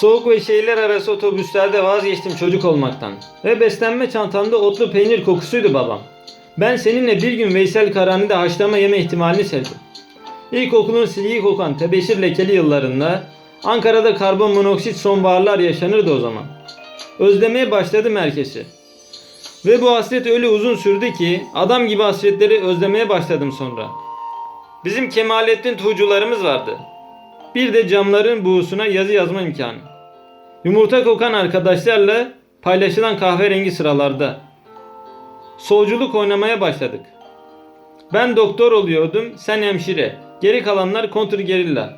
Soğuk ve şehirler arası otobüslerde vazgeçtim çocuk olmaktan. Ve beslenme çantamda otlu peynir kokusuydu babam. Ben seninle bir gün Veysel Karani'de haşlama yeme ihtimalini sevdim. İlkokulun silgi kokan tebeşir lekeli yıllarında Ankara'da karbon monoksit sonbaharlar yaşanırdı o zaman. Özlemeye başladım herkesi. Ve bu hasret öyle uzun sürdü ki adam gibi hasretleri özlemeye başladım sonra. Bizim Kemalettin tuğcularımız vardı. Bir de camların buğusuna yazı yazma imkanı. Yumurta kokan arkadaşlarla paylaşılan kahverengi sıralarda. Solculuk oynamaya başladık. Ben doktor oluyordum, sen hemşire. Geri kalanlar kontrgerilla.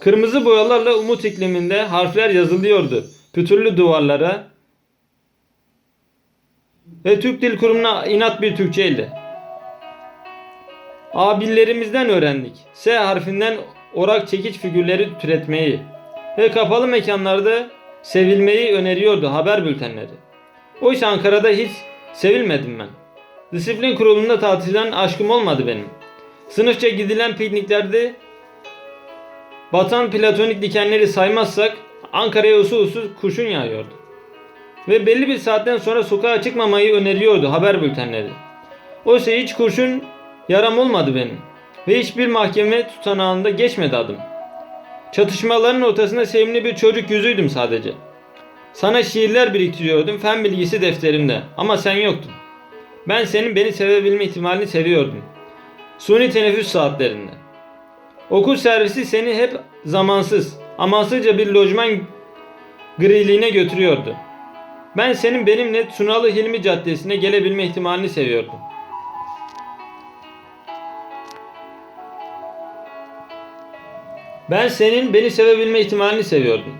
Kırmızı boyalarla umut ikliminde harfler yazılıyordu. Pütürlü duvarlara ve Türk Dil Kurumu'na inat bir Türkçeyle. Abillerimizden öğrendik. S harfinden orak çekiç figürleri türetmeyi ve kapalı mekanlarda sevilmeyi öneriyordu haber bültenleri. Oysa Ankara'da hiç sevilmedim ben. Disiplin kurulunda tatilden aşkım olmadı benim. Sınıfça gidilen pikniklerde batan platonik dikenleri saymazsak Ankara'ya usul usul kurşun yağıyordu. Ve belli bir saatten sonra sokağa çıkmamayı öneriyordu haber bültenleri. Oysa hiç kurşun yaram olmadı benim. Ve hiçbir mahkeme tutanağında geçmedi adım. Çatışmaların ortasında sevimli bir çocuk yüzüydüm sadece. Sana şiirler biriktiriyordum fen bilgisi defterimde ama sen yoktun. Ben senin beni sevebilme ihtimalini seviyordum. Suni teneffüs saatlerinde. Okul servisi seni hep zamansız, amansızca bir lojman griliğine götürüyordu. Ben senin benimle Tunalı Hilmi Caddesi'ne gelebilme ihtimalini seviyordum. Ben senin beni sevebilme ihtimalini seviyordum.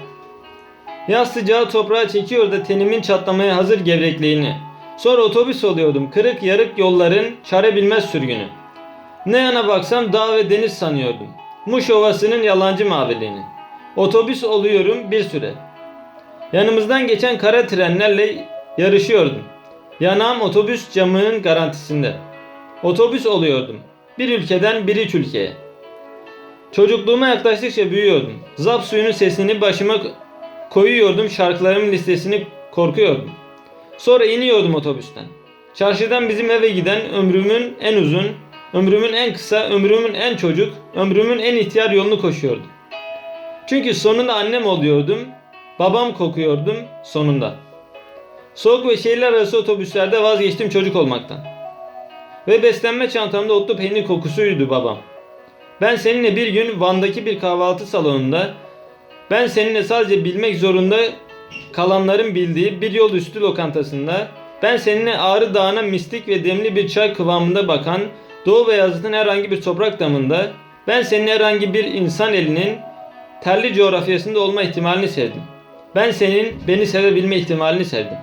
Yaz sıcağı toprağa çekiyor da tenimin çatlamaya hazır gevrekliğini. Sonra otobüs oluyordum kırık yarık yolların çare bilmez sürgünü. Ne yana baksam dağ ve deniz sanıyordum. Muş Ovası'nın yalancı maviliğini. Otobüs oluyorum bir süre. Yanımızdan geçen kara trenlerle yarışıyordum. Yanağım otobüs camının garantisinde. Otobüs oluyordum. Bir ülkeden bir iç ülkeye. Çocukluğuma yaklaştıkça büyüyordum. Zap suyunun sesini başıma koyuyordum. Şarkılarımın listesini korkuyordum. Sonra iniyordum otobüsten. Çarşıdan bizim eve giden ömrümün en uzun, ömrümün en kısa, ömrümün en çocuk, ömrümün en ihtiyar yolunu koşuyordum. Çünkü sonunda annem oluyordum, babam kokuyordum sonunda. Soğuk ve şehirler arası otobüslerde vazgeçtim çocuk olmaktan. Ve beslenme çantamda otlu peynir kokusuydu babam. Ben seninle bir gün Van'daki bir kahvaltı salonunda ben seninle sadece bilmek zorunda kalanların bildiği bir yol üstü lokantasında ben seninle Ağrı Dağı'na mistik ve demli bir çay kıvamında bakan Doğu Beyazıt'ın herhangi bir toprak damında ben senin herhangi bir insan elinin terli coğrafyasında olma ihtimalini sevdim. Ben senin beni sevebilme ihtimalini sevdim.